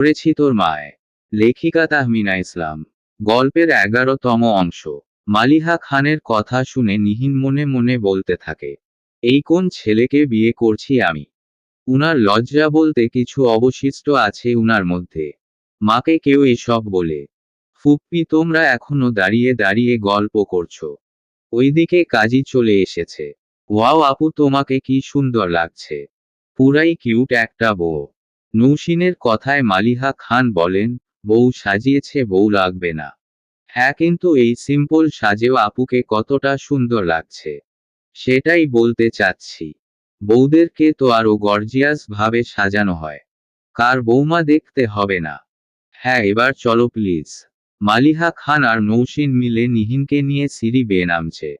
করেছি তোর মায়। লেখিকা তাহমিনা ইসলাম। গল্পের এগারোতম অংশ। মালিহা খানের কথা শুনে নিহিন মনে মনে বলতে থাকে, এই কোন ছেলেকে বিয়ে করছি আমি? উনার লজ্জা বলতে কিছু অবশিষ্ট আছে উনার মধ্যে। মাকে কেউ এসব বলে, ফুপ্পি, তোমরা এখনও দাঁড়িয়ে দাঁড়িয়ে গল্প করছ। ওইদিকে কাজী চলে এসেছে। ওয়াও আপু, তোমাকে কি সুন্দর লাগছে। পুরাই কিউট একটা বউ। নৌসিনের কথায় মালিহা খান বলেন, বউ সাজিয়েছে, বউ লাগবে না। হ্যাঁ কিন্তু এই সিম্পল সাজেও আপুকে কতটা সুন্দর লাগছে। সেটাই বলতে চাচ্ছি। বউদেরকে তো আরও গর্জিয়াস ভাবে সাজানো হয়। কার বৌমা দেখতে হবে না। হ্যাঁ এবার চলো প্লিজ মালিহা খান আর নৌসিন মিলে নিহিনকে নিয়ে সিঁড়ি বেয়ে নামছে।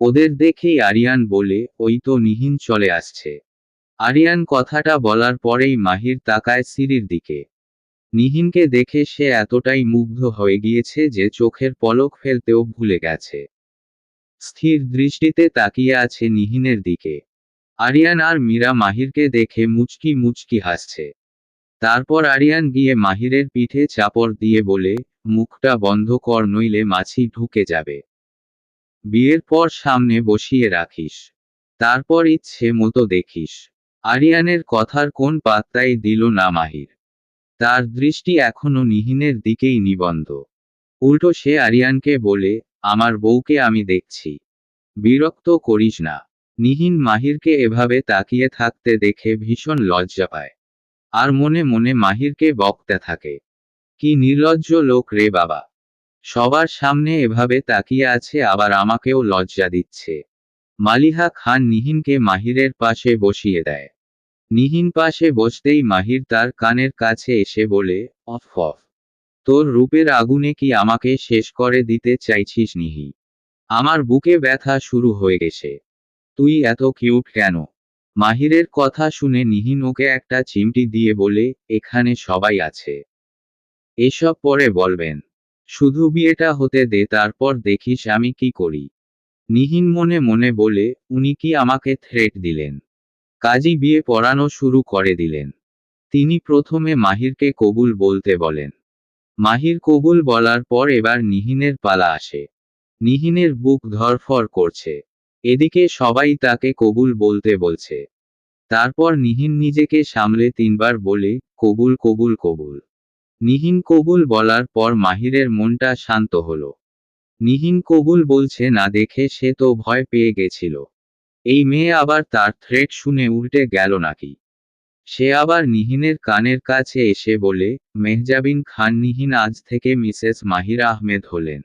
ওদের দেখেই আরিয়ান বলে, ওই তো নিহিন চলে আসছে। আরিয়ান কথাটা বলার পরেই মাহির তাকায় সিঁড়ির দিকে। নিহিনকে দেখে সে এতটাই মুগ্ধ হয়ে গিয়েছে যে চোখের পলক ফেলতেও ভুলে গেছে। স্থির দৃষ্টিতে তাকিয়ে আছে নিহিনের দিকে। আরিয়ান আর মীরা মাহিরকে দেখে মুচকি মুচকি হাসছে। তারপর আরিয়ান গিয়ে মাহিরের পিঠে চাপড় দিয়ে বলে, মুখটা বন্ধ কর নইলে মাছি ঢুকে যাবে। বিয়ের পর সামনে বসিয়ে রাখিস। তারপর ইচ্ছে মতো দেখিস। আরিয়ানের কথার কোন পাত্তাই দিল না মাহির। তার দৃষ্টি এখনও নিহিনের দিকেই নিবন্ধ। উল্টো সে আরিয়ানকে বলে, আমার বউকে আমি দেখছি। বিরক্ত করিস না। নিহিন মাহিরকে এভাবে তাকিয়ে থাকতে দেখে ভীষণ লজ্জা পায়। আর মনে মনে মাহিরকে বকতে থাকে। কি নির্লজ্জ লোক রে বাবা। সবার সামনে এভাবে তাকিয়ে আছে, আবার আমাকেও লজ্জা দিচ্ছে। মালিহা খান নিহিনকে মাহিরের পাশে বসিয়ে দেয়। নিহিন পাশে বসতেই মাহির তার কানের কাছে এসে বলে, অফ অফ। তোর রূপের আগুনে কি আমাকে শেষ করে দিতে চাইছিস নিহি? আমার বুকে ব্যথা শুরু হয়ে গেছে। তুই এত কিউট কেন? মাহিরের কথা শুনে নিহিন ওকে একটা চিমটি দিয়ে বলে, এখানে সবাই আছে। এসব পরে বলবেন। শুধু বিয়েটা হতে দে, তারপর দেখিস আমি কি করি। নিহিন মনে মনে বলে, উনি কি আমাকে থ্রেট দিলেন? কাজী বিয়ে পড়ানো শুরু করে দিলেন। তিনি প্রথমে মাহিরকে কবুল বলতে বলেন। মাহির কবুল বলার পর এবার নিহিনের পালা আসে। নিহিনের বুক ধরফর করছে। এদিকে সবাই তাকে কবুল বলতে বলছে। তারপর নিহিন নিজেকে সামলে তিনবার বলে, কবুল কবুল কবুল। নিহিন কবুল বলার পর মাহিরের মনটা শান্ত হলো। নিহিন কবুল বলছে, না দেখে সে তো ভয় পেয়ে গেছিল। এই মেয়ে আবার তার থ্রেট শুনে উল্টে গেল নাকি? সে আবার নিহিনের কানের কাছে এসে বলে, মেহজাবিন খান, নিহিন আজ থেকে মিসেস মাহির আহমেদ হলেন।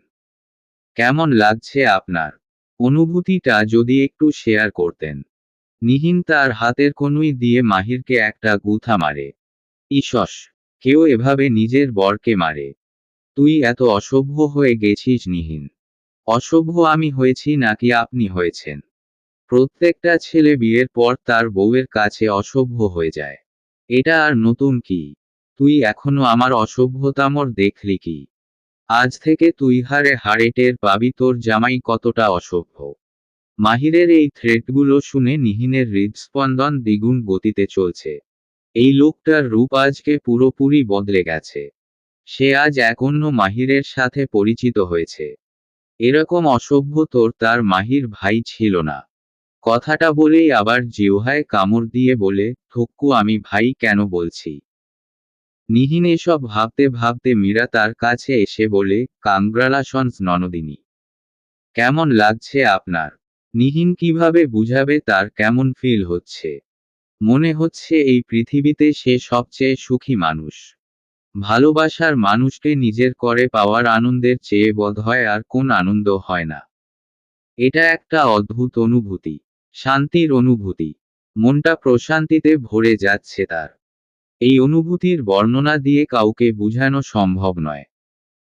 কেমন লাগছে আপনার? অনুভূতিটা যদি একটু শেয়ার করতেন। নিহিন তার হাতের কনুই দিয়ে মাহিরকে একটা গুথা মারে। ইসস, কেউ এভাবে নিজের বরকে মারে। তুই এত অসভ্য হয়ে গেছিস, নিহিন। অসভ্য আমি হয়েছি নাকি আপনি হয়েছেন? প্রত্যেকটা ছেলে বিয়ের পর তার বউয়ের কাছে অসভ্য হয়ে যায়। এটা আর নতুন কি? তুই এখনও আমার অসভ্যতামর দেখলি কি? আজ থেকে তুই হারে হারে টের পাবি তোর জামাই কতটা অসভ্য। মাহিরের এই থ্রেটগুলো শুনে নিহিনের হৃদস্পন্দন দ্বিগুণ গতিতে চলছে। এই লোকটার রূপ আজকে পুরোপুরি বদলে গেছে। সে আজ এক অন্য মাহিরের সাথে পরিচিত হয়েছে। এরকম অসভ্য তোর তার মাহির ভাই ছিল না। কথাটা বলেই আবার জিহ্বায় কামড় দিয়ে বলে থক্কু আমি ভাই কেন বলছি? নিহিন এসব ভাবতে ভাবতে মীরা তার কাছে এসে বলে, কাংগ্রালাশনস ননদিনী। কেমন লাগছে আপনার? নিহিন কীভাবে বুঝাবে তার কেমন ফিল হচ্ছে? মনে হচ্ছে এই পৃথিবীতে সে সবচেয়ে সুখী মানুষ। ভালোবাসার মানুষকে নিজের করে পাওয়ার আনন্দের চেয়ে বোধ হয় আর কোন আনন্দ হয় না। এটা একটা অদ্ভুত অনুভূতি, শান্তির অনুভূতি, মনটা প্রশান্তিতে ভরে যাচ্ছে তার। এই অনুভূতির বর্ণনা দিয়ে কাউকে বুঝানো সম্ভব নয়।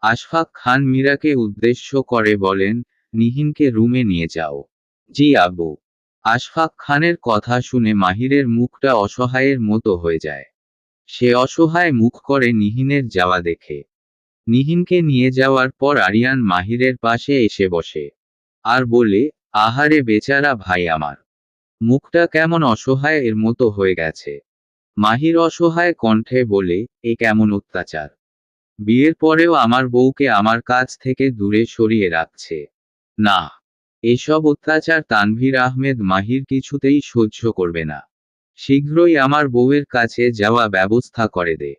আশফাক খান মীরাকে উদ্দেশ্য করে বলেন, নিহিনকে রুমে নিয়ে যাও। জি আব্বু। আশফাক খানের কথা শুনে মাহিরের মুখটা অসহায়ের মতো হয়ে যায়। সে অসহায় মুখ করে নিহিনের যাওয়া দেখে। নিহিনকে নিয়ে যাওয়ার পর আরিয়ান মাহিরের পাশে এসে বসে। আর বলে, আহারে বেচারা ভাই আমার, মুখটা কেমন অসহায় এর মতো হয়ে গেছে। মাহির অসহায় কণ্ঠে বলে, এ কেমন অত্যাচার। বিয়ের পরেও আমার বউকে আমার কাছ থেকে দূরে সরিয়ে রাখছে। না, এসব অত্যাচার তানভীর আহমেদ মাহির কিছুতেই সহ্য করবে না। শীঘ্রই আমার বউয়ের কাছে যাওয়া ব্যবস্থা করে দে।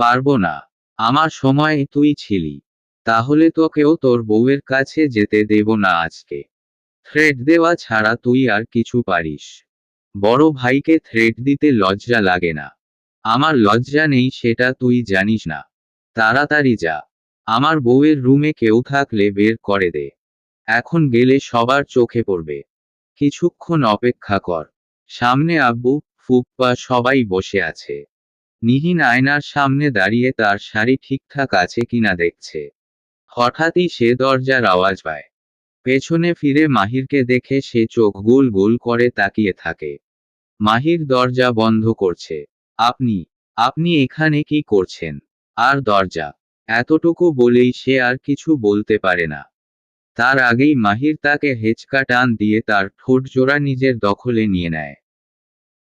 পারব না। আমার সময় তুই ছিলি। তাহলে তোকেও তোর বউয়ের কাছে যেতে দেব না আজকে। থ্রেড দেওয়া ছাড়া তুই আর কিছু পারিস। বড় ভাইকে থ্রেড দিতে লজ্জা লাগে না। আমার লজ্জা নেই সেটা তুই জানিস না। তাড়াতাড়ি যা। আমার বউয়ের রুমে কেউ থাকলে বের করে দে। এখন গেলে সবার চোখে পড়বে। কিছুক্ষণ অপেক্ষা কর। সামনে আব্বু ফুপ্পা সবাই বসে আছে। নিহিন আয়নার সামনে দাঁড়িয়ে তার শাড়ি ঠিকঠাক আছে কিনা দেখছে। হঠাৎই সে দরজার আওয়াজ পায়। পেছনে ফিরে মাহিরকে দেখে সে চোখ গোল গোল করে তাকিয়ে থাকে। মাহির দরজা বন্ধ করছে। আপনি আপনি এখানে কি করছেন? আর দরজা? এতটুকু বলেই সে আর কিছু বলতে পারে না। তার আগেই মাহির তাকে হেঁচকা টান দিয়ে তার ঠোঁট জোড়া নিজের দখলে নিয়ে নেয়।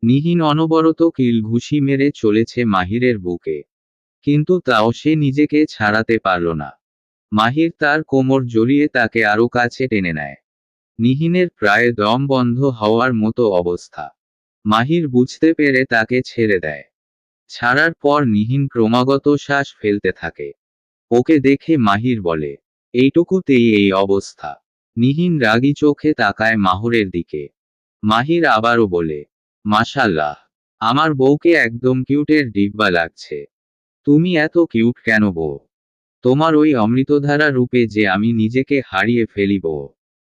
নিহিন অনবরত কিল ঘুষি মেরে চলেছে মাহিরের বুকে। কিন্তু তাও সে নিজেকে ছাড়াতে পারল না। মাহির তার কোমর জড়িয়ে তাকে আরও কাছে টেনে নেয়। নিহিনের প্রায় দম বন্ধ হওয়ার মতো অবস্থা। মাহির বুঝতে পেরে তাকে ছেড়ে দেয়। ছাড়ার পর নিহিন ক্রমাগত শ্বাস ফেলতে থাকে। ওকে দেখে মাহির বলে, এইটুকুতেই এই অবস্থা। নিহিন রাগী চোখে তাকায় মাহরের দিকে। মাহির আবারও বলে মাশাল্লাহ আমার বউকে একদম কিউটের ডিব্বা লাগছে। তুমি এত কিউট কেন বউ? তোমার ওই অমৃতধারা রূপে যে আমি নিজেকে হারিয়ে ফেলিব।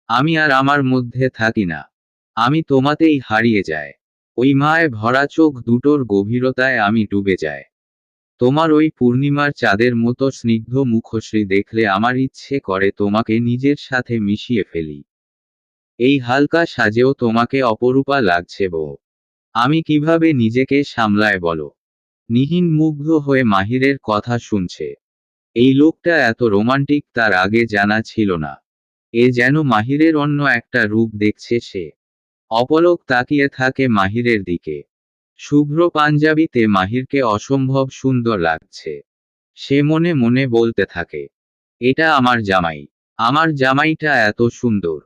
আমি আর আমার মধ্যে থাকি না। আমি তোমাতেই হারিয়ে যায় ওই মায় ভরা চোখ দুটোর গভীরতায় আমি ডুবে যায় তোমার ওই পূর্ণিমার চাঁদের মতো স্নিগ্ধ মুখশ্রী দেখলে আমার ইচ্ছে করে তোমাকে নিজের সাথে মিশিয়ে ফেলি। এই হালকা সাজেও তোমাকে অপরূপা লাগছে বউ। আমি কীভাবে নিজেকে সামলায় বলো। নিহিন মুগ্ধ হয়ে মাহিরের কথা শুনছে। এই লোকটা এত রোমান্টিক তার আগে জানা ছিল না। এ যেন মাহিরের অন্য একটা রূপ দেখছে সে। অপলক তাকিয়ে থাকে মাহিরের দিকে। শুভ্র পাঞ্জাবিতে মাহিরকে অসম্ভব সুন্দর লাগছে। সে মনে মনে বলতে থাকে, এটা আমার জামাই। আমার জামাইটা এত সুন্দর।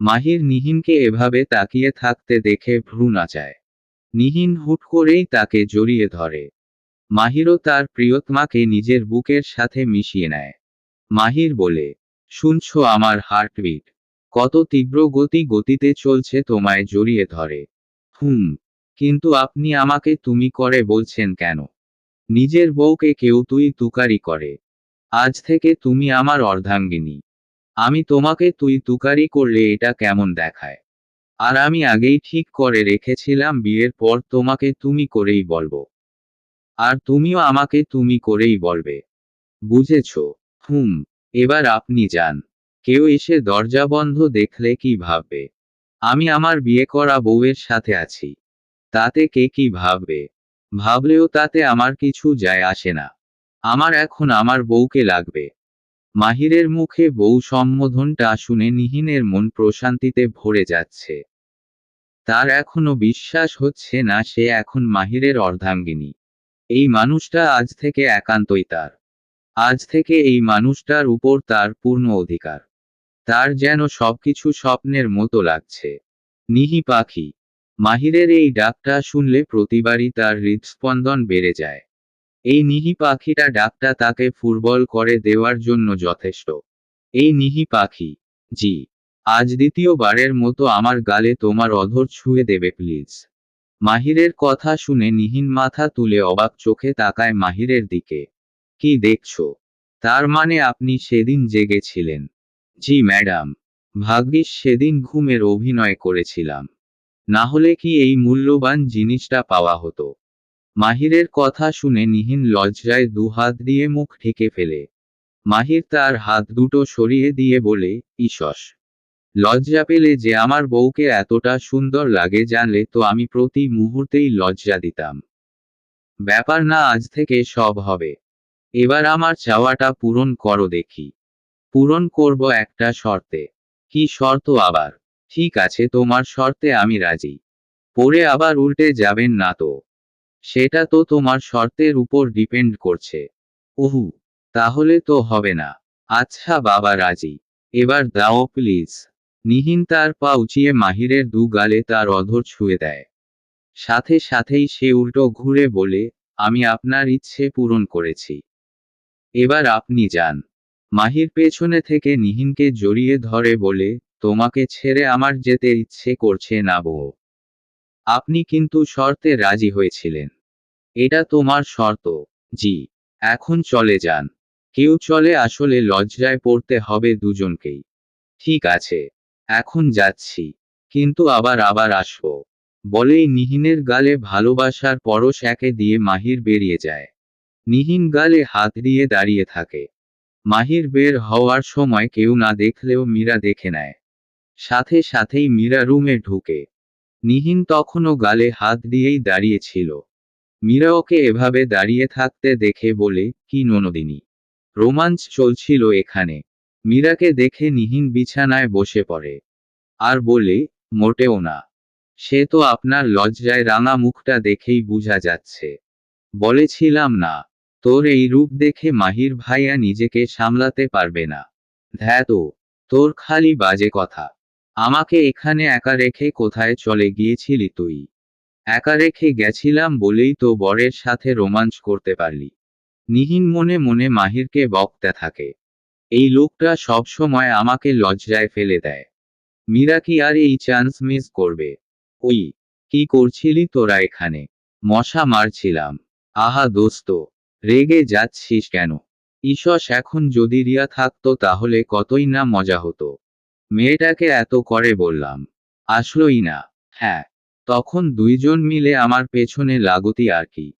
মাহির নিহিনকে এভাবে তাকিয়ে থাকতে দেখে ভ্রু নাচায়। নিহিন হুট করেই তাকে জড়িয়ে ধরে। মাহিরও তার প্রিয়তমাকে নিজের বুকের সাথে মিশিয়ে নেয়। মাহির বলে, শুনছ আমার হার্টবিট? কত তীব্র গতি গতিতে চলছে তোমায় জড়িয়ে ধরে। হুম, কিন্তু আপনি আমাকে তুমি করে বলছেন কেন? নিজের বউকে কেউ তুই তুকারি করে। আজ থেকে তুমি আমার অর্ধাঙ্গিনী। আমি তোমাকে তুই তুকারি করলে এটা কেমন দেখায়? আর আমি আগেই ঠিক করে রেখেছিলাম বিয়ের পর তোমাকে তুমি করেই বলব। আর তুমিও আমাকে তুমি করেই বলবে। বুঝেছ? হুম, এবার আপনি যান। কেউ এসে দরজা বন্ধ দেখলে কি ভাববে? আমি আমার বিয়ে করা বউয়ের সাথে আছি। তাতে কে কি ভাববে? ভাবলেও তাতে আমার কিছু যায় আসে না। আমার এখন আমার বউকে লাগবে। মাহিরের মুখে বউ সম্বোধনটা শুনে নিহিনের মন প্রশান্তিতে ভরে যাচ্ছে। তার এখনও বিশ্বাস হচ্ছে না সে এখন মাহিরের অর্ধাঙ্গিনী। এই মানুষটা আজ থেকে একান্তই তার। আজ থেকে এই মানুষটার উপর তার পূর্ণ অধিকার। তার যেন সবকিছু স্বপ্নের মতো লাগছে। নিহি পাখি, মাহিরের এই ডাকটা শুনলে প্রতিবারই তার হৃদস্পন্দন বেড়ে যায়। এই নিহি পাখিটা ডাকটা তাকে ফুটবল করে দেওয়ার জন্য যথেষ্ট। এই নিহি পাখি, জি, আজ দ্বিতীয়বারের মতো আমার গালে তোমার অধর ছুঁয়ে দেবে, প্লিজ। মাহিরের কথা শুনে নিহিন মাথা তুলে অবাক চোখে তাকায় মাহিরের দিকে। কি দেখছ? তার মানে আপনি সেদিন জেগেছিলেন। জি, ম্যাডাম, ভাগ্যিস সেদিন ঘুমের অভিনয় করেছিলাম। না হলে কি এই মূল্যবান জিনিসটা পাওয়া হতো? মাহিরের কথা শুনে নিহিন লজ্জায় দুহাত দিয়ে মুখ ঢেকে ফেলে। মাহির তার হাত দুটো সরিয়ে দিয়ে বলে ঈশস লজ্জা পেলে যে আমার বউকে এতটা সুন্দর লাগে জানলে তো আমি প্রতি মুহূর্তেই লজ্জা দিতাম। ব্যাপার না আজ থেকে সব হবে। এবার আমার চাওয়াটা পূরণ করো দেখি। পূরণ করব একটা শর্তে। কি শর্ত আবার? ঠিক আছে তোমার শর্তে আমি রাজি। পরে আবার উল্টে যাবেন না তো। সেটা তো তোমার শর্তের উপর ডিপেন্ড করছে। ওহু, তাহলে তো হবে না। আচ্ছা বাবা রাজি। এবার দাও প্লিজ নিহিন তার পা উঁচিয়ে মাহিরের দু গালে তার অধর ছুঁয়ে দেয়। সাথে সাথেই সে উল্টো ঘুরে বলে, আমি আপনার ইচ্ছে পূরণ করেছি। এবার আপনি যান। মাহির পেছনে থেকে নিহিনকে জড়িয়ে ধরে বলে, তোমাকে ছেড়ে আমার যেতে ইচ্ছে করছে না বউ। আপনি কিন্তু শর্তে রাজি হয়েছিলেন। এটা তোমার শর্ত। জি। এখন চলে যান। কেউ চলে আসলে লজ্জায় পড়তে হবে দুজনকেই। ঠিক আছে। এখন যাচ্ছি। কিন্তু আবার আবার আসব। বলেই নিহিনের গালে ভালোবাসার পরশ একে দিয়ে মাহির বেরিয়ে যায়। নিহিন গালে হাত দিয়ে দাঁড়িয়ে থাকে। মাহির বের হওয়ার সময় কেউ না দেখলেও মীরা দেখে নেয়। সাথে সাথেই মীরা রুমে ঢুকে। নিহিন তখনও গালে হাত দিয়েই দাঁড়িয়েছিল মীরা ওকে এভাবে দাঁড়িয়ে থাকতে দেখে বলে, কি ননদিনী। রোমাঞ্চ চলছিল এখানে। মীরাকে দেখে নিহিন বিছানায় বসে পড়ে। আর বলে, মোটেও না। সে তো আপনার লজ্জায় রাঙা মুখটা দেখেই বোঝা যাচ্ছে। বলেছিলাম না, তোর এই রূপ দেখে মাহির ভাইয়া নিজেকে সামলাতে পারবে না। ধ্যাতো তোর খালি বাজে কথা। আমাকে এখানে একা রেখে কোথায় চলে গিয়েছিলি তুই? একা রেখে গেছিলাম বলেই তো বরের সাথে রোমাঞ্চ করতে পারলি। নিহীন মনে মনে মাহিরকে বকতে থাকে। এই লোকটা সব সময় আমাকে লজ্জায় ফেলে দেয়। মীরা কি আর এই চান্স মিস করবে? ওই, কি করছিলি তোরা এখানে? মশা মারছিলাম। আহা দোস্ত, রেগে যাচ্ছিস কেন? ঈশ্বস এখন যদি রিয়া থাকতো তাহলে কতই না মজা হতো। মেয়েটাকে এত করে বললাম। আসলোই না। হ্যাঁ তখন দুইজন মিলে আমার পেছনে লাগতি আর কি।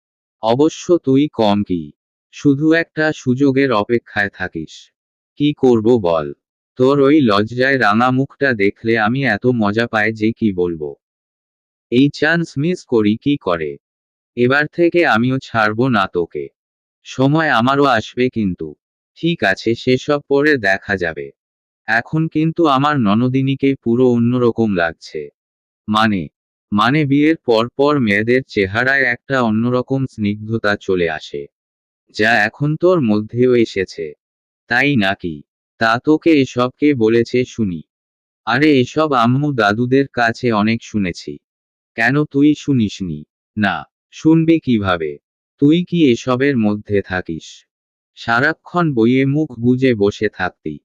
অবশ্য তুই কম কি। শুধু একটা সুযোগের অপেক্ষায় থাকিস। কি করব বল। তোর ওই লজ্জায় রাঙা মুখটা দেখলে আমি এত মজা পাই যে কি বলব। এই চান্স মিস করি কি করে? এবার থেকে আমিও ছাড়বো না তোকে। সময় আমারও আসবে কিন্তু। ঠিক আছে, সেসব পরে দেখা যাবে। এখন কিন্তু আমার ননদিনীকে পুরো অন্যরকম লাগছে। মানে মানে বিয়ের পর পর মেয়েদের চেহারায় একটা অন্যরকম স্নিগ্ধতা চলে আসে। যা এখন তোর মধ্যেও এসেছে। তাই নাকি? তা তোকে এসবকে বলেছে শুনি। আরে এসব আম্মু দাদুদের কাছে অনেক শুনেছি। কেন তুই শুনিসনি? না, শুনবি কীভাবে? তুই কি এসবের মধ্যে থাকিস? সারাক্ষণ বইয়ে মুখ গুজে বসে থাকতি।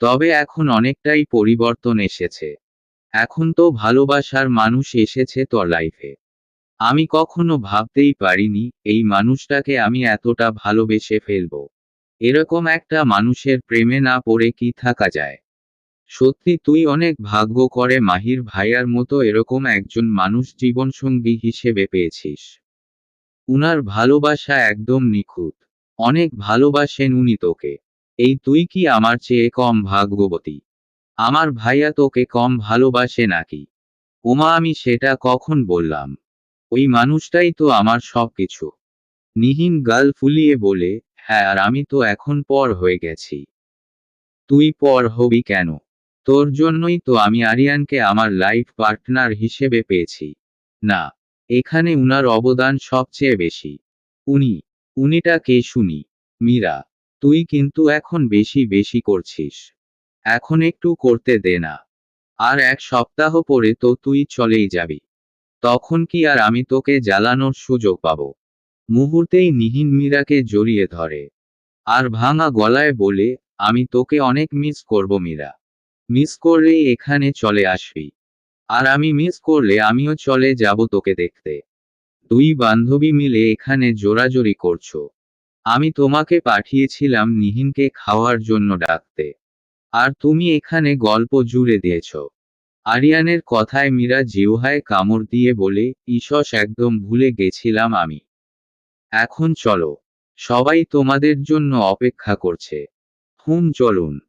তবে এখন অনেকটাই পরিবর্তন এসেছে। এখন তো ভালোবাসার মানুষ এসেছে তোর লাইফে আমি কখনো ভাবতেই পারিনি, এই মানুষটাকে আমি এতটা ভালোবেসে ফেলব। এরকম একটা মানুষের প্রেমে না পড়ে কি থাকা যায়? সত্যি তুই অনেক ভাগ্য করে মাহির ভাইয়ার মতো এরকম একজন মানুষ জীবনসঙ্গী হিসেবে পেয়েছিস। উনার ভালোবাসা একদম নিখুঁত। অনেক ভালোবাসেন উনি তোকে। এই তুই কি আমার চেয়ে কম ভাগ্যবতী? আমার ভাইয়া তোকে কম ভালোবাসে নাকি? ওমা আমি সেটা কখন বললাম? ওই মানুষটাই তো আমার সব কিছু নিহিন গাল ফুলিয়ে বলে হ্যাঁ আর আমি তো এখন পর হয়ে গেছি। তুই পর হবি কেন? তোর জন্যই তো আমি আরিয়ানকে আমার লাইফ পার্টনার হিসেবে পেয়েছি। না, এখানে উনার অবদান সবচেয়ে বেশি। উনি, উনিটা কে শুনি? মীরা, তুই কিন্তু এখন বেশি বেশি করছিস। এখন একটু করতে দে না। আর এক সপ্তাহ পরে তো তুই চলেই যাবি। তখন কি আর আমি তোকে জ্বালানোর সুযোগ পাব? মুহূর্তেই নিহিন মীরাকে জড়িয়ে ধরে। আর ভাঙা গলায় বলে, আমি তোকে অনেক মিস করব মীরা। মিস করলেই এখানে চলে আসবি। আর আমি মিস করলে আমিও চলে যাব তোকে দেখতে। দুই বান্ধবী মিলে এখানে জোরাজোরি করছ। আমি তোমাকে পাঠিয়েছিলাম নিহিনকে খাওয়ার জন্য ডাকতে। আর তুমি এখানে গল্প জুড়ে দিয়েছ। আরিয়ানের কথায় মীরা জিওহায় কামড় দিয়ে বলে ঈশ্বস একদম ভুলে গেছিলাম আমি। এখন চলো। সবাই তোমাদের জন্য অপেক্ষা করছে। হুম, চলুন।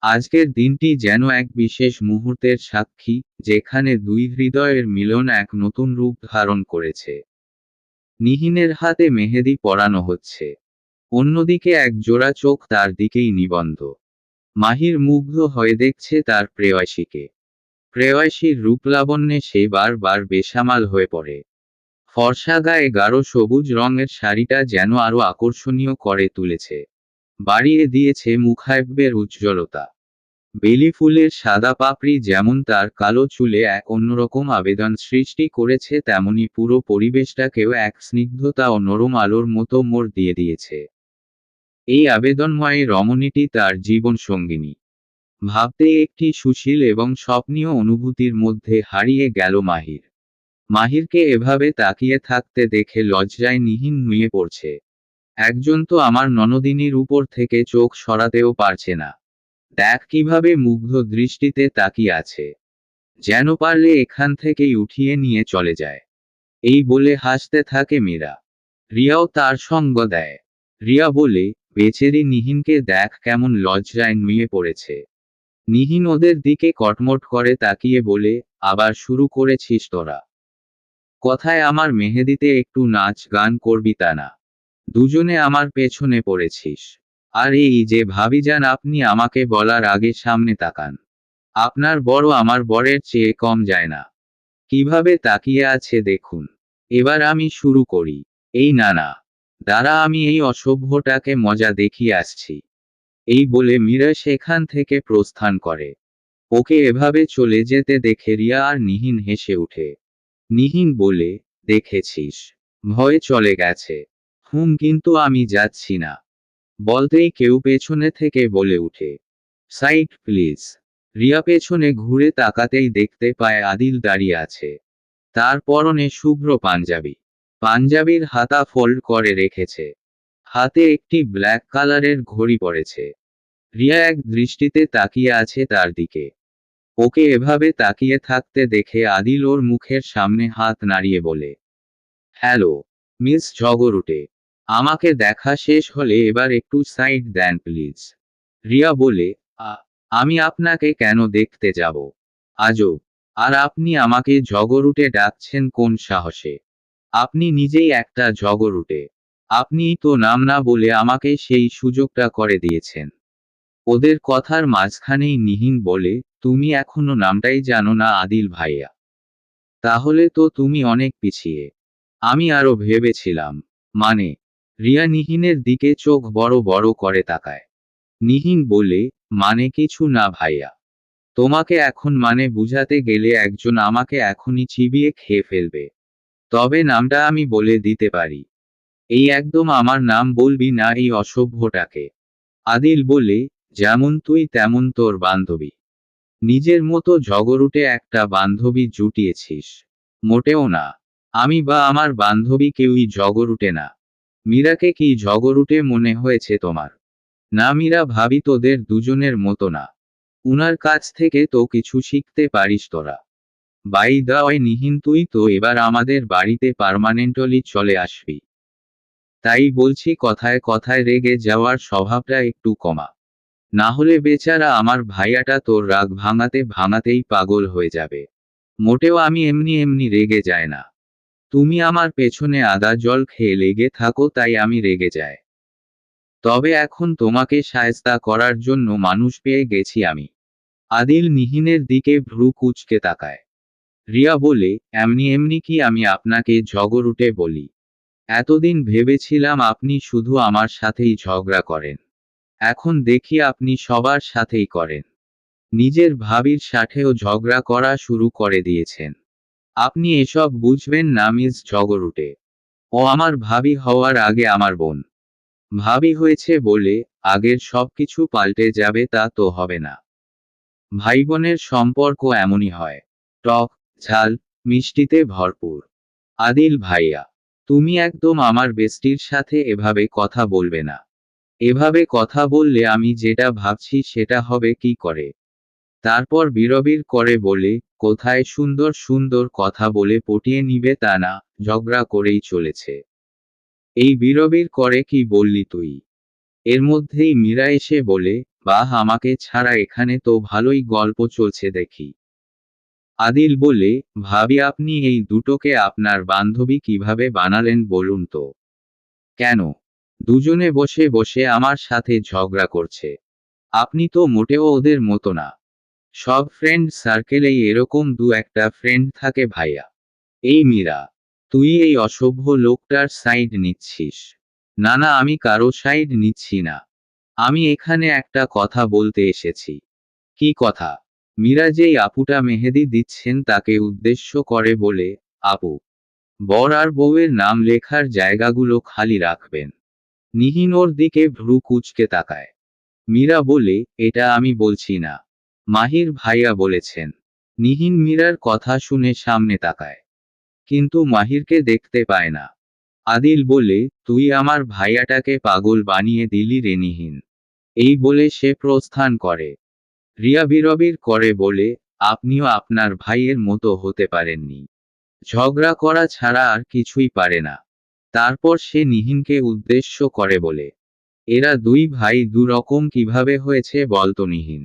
আজকের দিনটি যেন এক বিশেষ মুহূর্তের সাক্ষী, যেখানে দুই হৃদয়ের মিলন এক নতুন রূপ ধারণ করেছে। নিহিনের হাতে মেহেদি পরানো হচ্ছে। অন্যদিকে এক জোড়া চোখ তার দিকেই নিবন্ধ। মাহির মুগ্ধ হয়ে দেখছে তার প্রেয়সীকে। প্রেয়সীর রূপলাবণ্যে সে বারবার বেসামাল হয়ে পড়ে। ফর্সা গায়ে গাঢ় সবুজ রঙের শাড়িটা যেন আরও আকর্ষণীয় করে তুলেছে। বাড়িয়ে দিয়েছে মুখাব্যের উজ্জ্বলতা। বেলি ফুলের সাদা পাপড়ি যেমন তার কালো চুলে এক অন্যরকম আবেদন সৃষ্টি করেছে, তেমনি পুরো পরিবেশটাকেও এক স্নিগ্ধতা ও নরম আলোর মতো মোড় দিয়ে দিয়েছে। এই আবেদনময় রমণীটি তার জীবন সঙ্গিনী। ভাবতে একটি সুশীল এবং স্বপ্নীয় অনুভূতির মধ্যে হারিয়ে গেল মাহির। মাহিরকে এভাবে তাকিয়ে থাকতে দেখে লজ্জায় নিহীন নুয়ে পড়ছে। একজন তো আমার ননদিনীর উপর থেকে চোখ সরাতেও পারছে না। দেখ কীভাবে মুগ্ধ দৃষ্টিতে তাকিয়ে আছে। যেন পারলে এখান থেকেই উঠিয়ে নিয়ে চলে যায়। এই বলে হাসতে থাকে মীরা। রিয়াও তার সঙ্গ দেয়। রিয়া বলে বেচেরি নিহিনকে দেখ কেমন লজ্জায় নুয়ে পড়েছে। নিহিন ওদের দিকে কটমট করে তাকিয়ে বলে, আবার শুরু করেছিস তোরা। কথায় আমার মেহেদিতে একটু নাচ গান করবি তা না। দুজনে আমার পেছনে পড়েছিস। আর এই যে ভাবি যান, আপনি আমাকে বলার আগে সামনে তাকান। আপনার বড় আমার বরের চেয়ে কম যায় না। কীভাবে তাকিয়ে আছে দেখুন। এবার আমি শুরু করি। এই না না। দ্বারা আমি এই অসভ্যটাকে মজা দেখিয়ে আসছি। এই বলে মীরা সেখান থেকে প্রস্থান করে। ওকে এভাবে চলে যেতে দেখে রিয়া আর নিহিন হেসে উঠে নিহিন বলে, দেখেছিস, ভয় চলে গেছে। হুম, কিন্তু আমি যাচ্ছি না। বলতেই কেউ পেছনে থেকে বলে উঠে সাইড, প্লিজ। রিয়া পেছনে ঘুরে তাকাতেই দেখতে পায় আদিল দাঁড়িয়ে আছে। তার পরনে শুভ্র পাঞ্জাবি। পাঞ্জাবির হাতা ফোল্ড করে রেখেছে। হাতে একটি ব্ল্যাক কালারের ঘড়ি পড়েছে রিয়া এক দৃষ্টিতে তাকিয়ে আছে তার দিকে। ওকে এভাবে তাকিয়ে থাকতে দেখে আদিল ওর মুখের সামনে হাত নাড়িয়ে বলে, হ্যালো, মিস জগরুটে আমাকে দেখা শেষ হলে এবার একটু সাইড দেন প্লিজ। রিয়া বলে আমি আপনাকে কেন দেখতে যাব? আজও আর আপনি আমাকে জগরুটে ডাকছেন কোন সাহসে? আপনি নিজেই একটা জগরুটে। আপনিই তো নাম না বলে আমাকে সেই সুযোগটা করে দিয়েছেন। ওদের কথার মাঝখানেই নিহিন বলে, তুমি এখনও নামটাই জানো না আদিল ভাইয়া। তাহলে তো তুমি অনেক পিছিয়ে। আমি আরও ভেবেছিলাম। মানে রিয়া নিহিনের দিকে চোখ বড় বড় করে তাকায়। নিহিন বলে মানে কিছু না ভাইয়া। তোমাকে এখন মানে বুঝাতে গেলে একজন আমাকে এখনই চিবিয়ে খেয়ে ফেলবে। তবে নামটা আমি বলে দিতে পারি। এই একদম আমার নাম বলবি না এই অসভ্যটাকে। আদিল বলে, যেমন তুই তেমন তোর বান্ধবী। নিজের মতো জগরুটে একটা বান্ধবী জুটিয়েছিস। মোটেও না। আমি বা আমার বান্ধবী কেউই জগরুটে না। মীরাকে কি জগরুটে মনে হয়েছে তোমার? না মীরা ভাবি তোদের দুজনের মতো না। উনার কাছ থেকে তো কিছু শিখতে পারিস তোরা। বাই দা ওই নিহিন, তুই তো এবার আমাদের বাড়িতে পার্মানেন্টলি চলে আসবি। তাই বলছি কথায় কথায় রেগে যাওয়ার স্বভাবটা একটু কমা। না হলে বেচারা আমার ভাইয়াটা তোর রাগ ভাঙাতে ভাঙাতেই পাগল হয়ে যাবে। মোটেও আমি এমনি এমনি রেগে যায় না। তুমি আমার পেছনে আদা জল খেয়ে লেগে থাকো, তাই আমি রেগে যাই। তবে এখন তোমাকে সায়স্তা করার জন্য মানুষ পেয়ে গেছি আমি। আদিল নিহিনের দিকে ভ্রু কুচকে তাকায়। রিয়া বলে, এমনি এমনি কি আমি আপনাকে ঝগড়ুটে বলি? এতদিন ভেবেছিলাম আপনি শুধু আমার সাথেই ঝগড়া করেন। এখন দেখি আপনি সবার সাথেই করেন। নিজের ভাবির সাথেও ঝগড়া করা শুরু করে দিয়েছেন। আপনি এসব বুঝবেন না, মিস ঝগড়ুটে। ও আমার ভাবি হওয়ার আগে আমার বোন। ভাবি হয়েছে বলে, আগের সবকিছু পাল্টে যাবে তা তো হবে না। ভাই বোনের সম্পর্ক এমনই হয়। টক ঝাল, মিষ্টিতে ভরপুর। আদিল ভাইয়া, তুমি একদম আমার বেস্টির সাথে এভাবে কথা বলবে না। এভাবে কথা বললে আমি যেটা ভাবছি সেটা হবে কি করে? তারপর বিরবির করে বলে, কোথায় সুন্দর সুন্দর কথা বলে পটিয়ে নিবে তা না, ঝগড়া করেই চলেছে। এই বিরবির করে কি বললি তুই? এর মধ্যেই মীরা এসে বলে, বাহ আমাকে ছাড়া এখানে তো ভালোই গল্প চলছে দেখি। আদিল বলে, ভাবি আপনি এই দুটোকে আপনার বান্ধবী কীভাবে বানালেন বলুন তো? কেন? দুজনে বসে বসে আমার সাথে ঝগড়া করছে। আপনি তো মোটেও ওদের মতো না। সব ফ্রেন্ড সার্কেলেই এরকম দু একটা ফ্রেন্ড থাকে ভাইয়া। এই মীরা, তুই এই অসভ্য লোকটার সাইড নিচ্ছিস। না না, আমি কারও সাইড নিচ্ছি না। আমি এখানে একটা কথা বলতে এসেছি। কি কথা? মীরা যেই আপুটা মেহেদি দিচ্ছেন তাকে উদ্দেশ্য করে বলে, আপু, বর আর বউয়ের নাম লেখার জায়গাগুলো খালি রাখবেন। নিহিন ওর দিকে ভ্রু কুচকে তাকায়। মীরা বলে, এটা আমি বলছি না। মাহির ভাইয়া বলেছেন। নিহিন মীরার কথা শুনে সামনে তাকায়। কিন্তু মাহিরকে দেখতে পায় না। আদিল বলে, তুই আমার ভাইয়াটাকে পাগল বানিয়ে দিলি রে নিহিন। এই বলে সে প্রস্থান করে। রিয়া বিরবির করে বলে, আপনিও আপনার ভাইয়ের মতো হতে পারেননি। ঝগড়া করা ছাড়া আর কিছুই পারে না। তারপর সে নিহিনকে উদ্দেশ্য করে বলে, এরা দুই ভাই দুরকম কীভাবে হয়েছে বলতো নিহিন।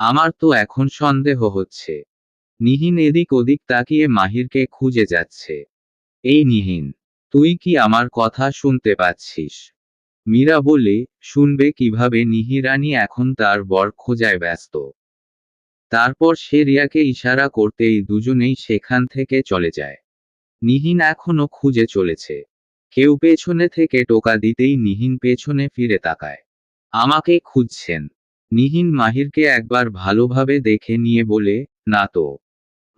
আমার তো এখন সন্দেহ হচ্ছে। নিহিন এদিক ওদিক তাকিয়ে মাহিরকে খুঁজে যাচ্ছে। এই নিহিন, তুই কি আমার কথা শুনতে পাচ্ছিস? মীরা বলে শুনবে কীভাবে নিহিরানি এখন তার বর খোঁজায় ব্যস্ত। তারপর সে রিয়াকে ইশারা করতেই দুজনেই সেখান থেকে চলে যায়। নিহিন এখনও খুঁজে চলেছে। কেউ পেছনে থেকে টোকা দিতেই নিহিন পেছনে ফিরে তাকায়। আমাকে খুঁজছেন। নিহিন মাহিরকে একবার ভালোভাবে দেখে নিয়ে বলে, না তো।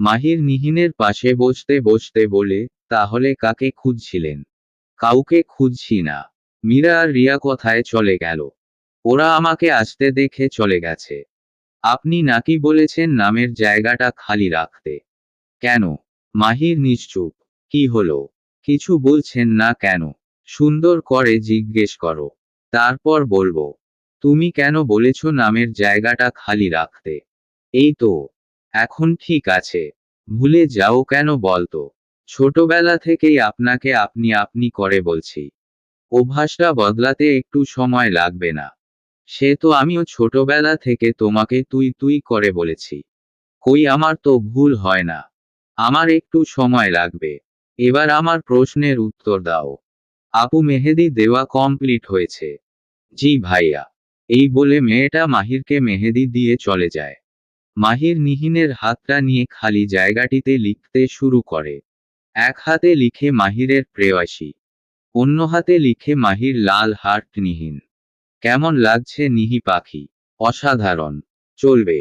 মাহির নিহিনের পাশে বসতে বসতে বলে, তাহলে কাকে খুঁজছিলেন? কাউকে খুঁজছি না। মীরা আর রিয়া কথায় চলে গেল? ওরা আমাকে আসতে দেখে চলে গেছে। আপনি নাকি বলেছেন নামের জায়গাটা খালি রাখতে। কেন? মাহির নিশ্চুপ। কি হলো? কিছু বলছেন না কেন? সুন্দর করে জিজ্ঞেস করো। তারপর বলব, তুমি কেন বলেছ নামের জায়গাটা খালি রাখতে? এই তো, এখন ঠিক আছে। ভুলে যাও কেন বলতো? ছোটবেলা থেকেই আপনাকে আপনি আপনি করে বলছি। অভ্যাসটা বদলাতে একটু সময় লাগবে না। সে তো আমিও ছোটবেলা থেকে তোমাকে তুই তুই করে বলেছি। কই আমার তো ভুল হয় না। আমার একটু সময় লাগবে। এবার আমার প্রশ্নের উত্তর দাও। আপু মেহেদি দেওয়া কমপ্লিট হয়েছে। জি ভাইয়া। এই বলে মেয়েটা মাহিরকে মেহেদি দিয়ে চলে যায়। মাহির নিহিনের হাতটা নিয়ে খালি জায়গাটিতে লিখতে শুরু করে। এক হাতে লিখে মাহিরের প্রেয়সী। অন্য হাতে লিখে মাহির লাল হার্ট নিহীন। কেমন লাগছে নিহি পাখি? অসাধারণ। চলবে।